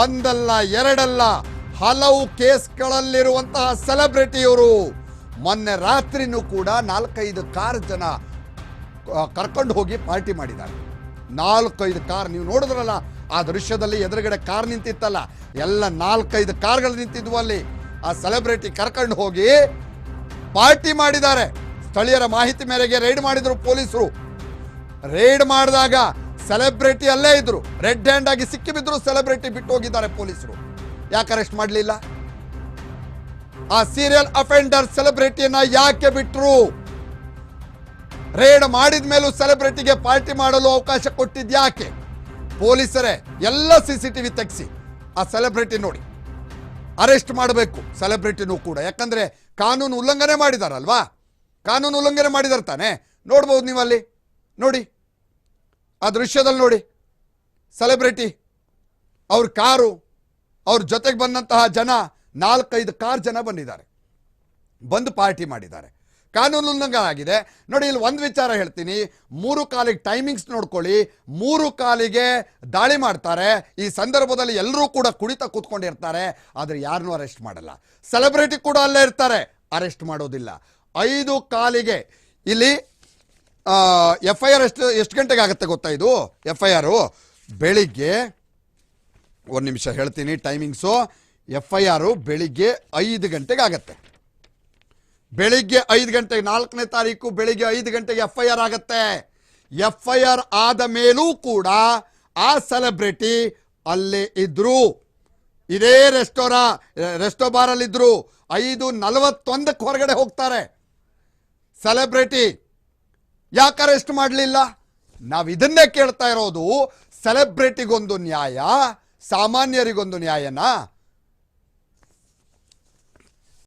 ಒಂದಲ್ಲ, ಎರಡಲ್ಲ, ಹಲವು ಕೇಸ್ಗಳಲ್ಲಿರುವಂತಹ ಸೆಲೆಬ್ರಿಟಿಯವರು ಮೊನ್ನೆ ರಾತ್ರಿನೂ ಕೂಡ ನಾಲ್ಕೈದು ಕಾರ್ ಜನ ಕರ್ಕೊಂಡು ಹೋಗಿ ಪಾರ್ಟಿ ಮಾಡಿದ್ದಾರೆ. ನಾಲ್ಕೈದು ಕಾರ್, ನೀವು ನೋಡಿದ್ರಲ್ಲ, ಆ ದೃಶ್ಯದಲ್ಲಿ ಎದುರುಗಡೆ ಕಾರ್ ನಿಂತಿತ್ತಲ್ಲ, ಎಲ್ಲ ನಾಲ್ಕೈದು ಕಾರ್ಗಳು ನಿಂತಿದ್ವು ಅಲ್ಲಿ. ಆ ಸೆಲೆಬ್ರಿಟಿ ಕರ್ಕೊಂಡು ಹೋಗಿ ಪಾರ್ಟಿ ಮಾಡಿದ್ದಾರೆ. ಸ್ಥಳೀಯರ ಮಾಹಿತಿ ಮೇರೆಗೆ ರೈಡ್ ಮಾಡಿದ್ರು ಪೊಲೀಸರು. ರೈಡ್ ಮಾಡಿದಾಗ ಸೆಲೆಬ್ರಿಟಿ ಅಲ್ಲೇ ಇದ್ರು. ರೆಡ್ ಹ್ಯಾಂಡ್ ಆಗಿ ಸಿಕ್ಕಿ ಬಿದ್ರು ಸೆಲೆಬ್ರಿಟಿ ಬಿಟ್ಟು ಹೋಗಿದ್ದಾರೆ ಪೊಲೀಸರು. ಯಾಕೆ ಅರೆಸ್ಟ್ ಮಾಡಲಿಲ್ಲ? ಆ ಸೀರಿಯಲ್ ಅಫೆಂಡರ್ ಸೆಲೆಬ್ರಿಟಿಯನ್ನ ಯಾಕೆ ಬಿಟ್ರು? ರೇಡ್ ಮಾಡಿದ ಮೇಲೂ ಸೆಲೆಬ್ರಿಟಿಗೆ ಪಾರ್ಟಿ ಮಾಡಲು ಅವಕಾಶ ಕೊಟ್ಟಿದ್ ಯಾಕೆ? ಪೊಲೀಸರೇ, ಎಲ್ಲ ಸಿ ಸಿ ಟಿವಿ ತೆಗೆಸಿ. ಆ ಸೆಲೆಬ್ರಿಟಿ ನೋಡಿ. ಅರೆಸ್ಟ್ ಮಾಡಬೇಕು ಸೆಲೆಬ್ರಿಟಿನೂ ಕೂಡ. ಯಾಕಂದ್ರೆ ಕಾನೂನು ಉಲ್ಲಂಘನೆ ಮಾಡಿದಾರಲ್ವಾ? ಕಾನೂನು ಉಲ್ಲಂಘನೆ ಮಾಡಿದಾರೆ ತಾನೆ? ನೋಡ್ಬೋದು ನೀವಲ್ಲಿ. ನೋಡಿ. ಆ ದೃಶ್ಯದಲ್ಲಿ ನೋಡಿ. ಸೆಲೆಬ್ರಿಟಿ ಅವ್ರ ಕಾರು, ಅವ್ರ ಜೊತೆಗೆ ಬಂದಂತಹ ಜನ, ನಾಲ್ಕೈದು ಕಾರ್ ಜನ ಬಂದಿದ್ದಾರೆ. ಬಂದು ಪಾರ್ಟಿ ಮಾಡಿದ್ದಾರೆ. ಕಾನೂನು ಉಲ್ಲಂಘನೆ ನೋಡಿ, ಇಲ್ಲಿ ಒಂದು ವಿಚಾರ ಹೇಳ್ತೀನಿ. ಮೂರು ಕಾಲಿಗೆ ಟೈಮಿಂಗ್ಸ್ ನೋಡ್ಕೊಳ್ಳಿ. ಮೂರು ಕಾಲಿಗೆ ದಾಳಿ ಮಾಡ್ತಾರೆ. ಈ ಸಂದರ್ಭದಲ್ಲಿ ಎಲ್ಲರೂ ಕೂಡ ಕುಡಿತ ಕೂತ್ಕೊಂಡಿರ್ತಾರೆ. ಆದರೆ ಯಾರನ್ನೂ ಅರೆಸ್ಟ್ ಮಾಡಲ್ಲ. ಸೆಲೆಬ್ರಿಟಿ ಕೂಡ ಅಲ್ಲೇ ಇರ್ತಾರೆ. ಅರೆಸ್ಟ್ ಮಾಡೋದಿಲ್ಲ. ಐದು ಕಾಲಿಗೆ ಇಲ್ಲಿ ಎಫ್ ಐ ಆರ್ ಎಷ್ಟು ಎಷ್ಟು ಗಂಟೆಗೆ ಆಗುತ್ತೆ ಗೊತ್ತಾ ಇದು? ಎಫ್ ಐ ಆರು ಬೆಳಿಗ್ಗೆ ಒಂದು ನಿಮಿಷ ಹೇಳ್ತೀನಿ ಟೈಮಿಂಗ್ಸು ಎಫ್ ಐ ಆರು ಬೆಳಿಗ್ಗೆ ಐದು ಗಂಟೆಗೆ ಆಗತ್ತೆ. ಬೆಳಿಗ್ಗೆ ಐದು ಗಂಟೆಗೆ, ನಾಲ್ಕನೇ ತಾರೀಕು ಬೆಳಿಗ್ಗೆ ಐದು ಗಂಟೆಗೆ ಎಫ್ ಐ ಆರ್ ಆಗತ್ತೆ. ಎಫ್ ಐ ಆರ್ ಆದ ಮೇಲೂ ಕೂಡ ಆ ಸೆಲೆಬ್ರಿಟಿ ಅಲ್ಲೇ ಇದ್ರು. ಇದೇ ರೆಸ್ಟೋರಾ ರೆಸ್ಟೋ ಬಾರಲ್ಲಿದ್ದರು ಐದು ನಲವತ್ತೊಂದಕ್ಕೆ ಹೊರಗಡೆ ಹೋಗ್ತಾರೆ. ಸೆಲೆಬ್ರಿಟಿ ಯಾಕೆ ಅರೆಸ್ಟ್ ಮಾಡಲಿಲ್ಲ? ನಾವು ಇದನ್ನೇ ಕೇಳ್ತಾ ಇರೋದು ಸೆಲೆಬ್ರಿಟಿಗೊಂದು ನ್ಯಾಯ ಸಾಮಾನ್ಯರಿಗೊಂದು ನ್ಯಾಯನಾ?